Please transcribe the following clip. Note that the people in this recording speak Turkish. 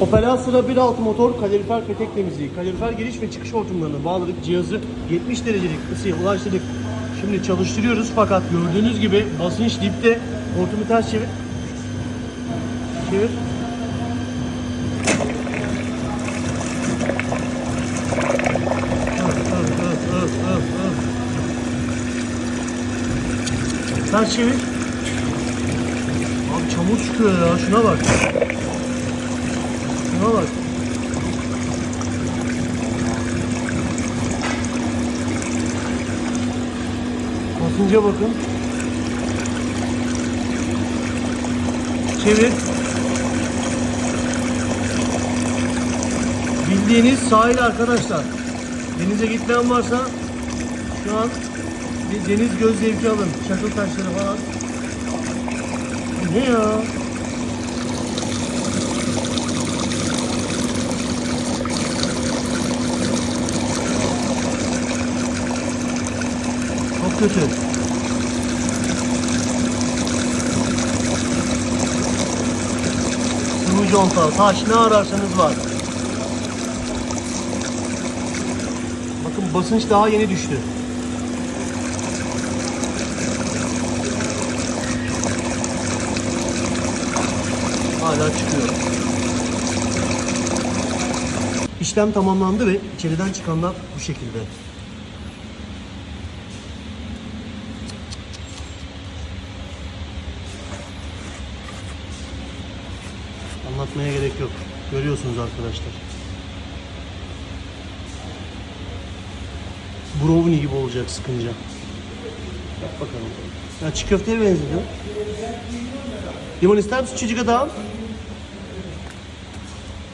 Opel Astra 1.6 motor kalorifer petek temizliği. Kalorifer giriş ve çıkış hortumlarını bağladık. Cihazı 70 derecelik ısıya ulaştırdık. Şimdi çalıştırıyoruz fakat gördüğünüz gibi basınç dipte. Hortumu ters çevir. Çevir. Ters çevir. Abi çamur çıkıyor ya şuna bak. Şuna bak. Basınca bakın. Çevir. Bildiğiniz sahil arkadaşlar. Denize gitmeyen varsa şu an bir deniz göz zevki alın. Çakıl taşları falan. Ne ya? Çok kötü. Sıvı conta, taş ne ararsanız var. Bakın basınç daha yeni düştü. Hala çıkıyor. İşlem tamamlandı ve içeriden çıkanlar bu şekilde. Anlatmaya gerek yok. Görüyorsunuz arkadaşlar. Brownie gibi olacak sıkınca. Yap bakalım. Ya çiğ köfteye benziyor. Limon ister misin çocuk adam?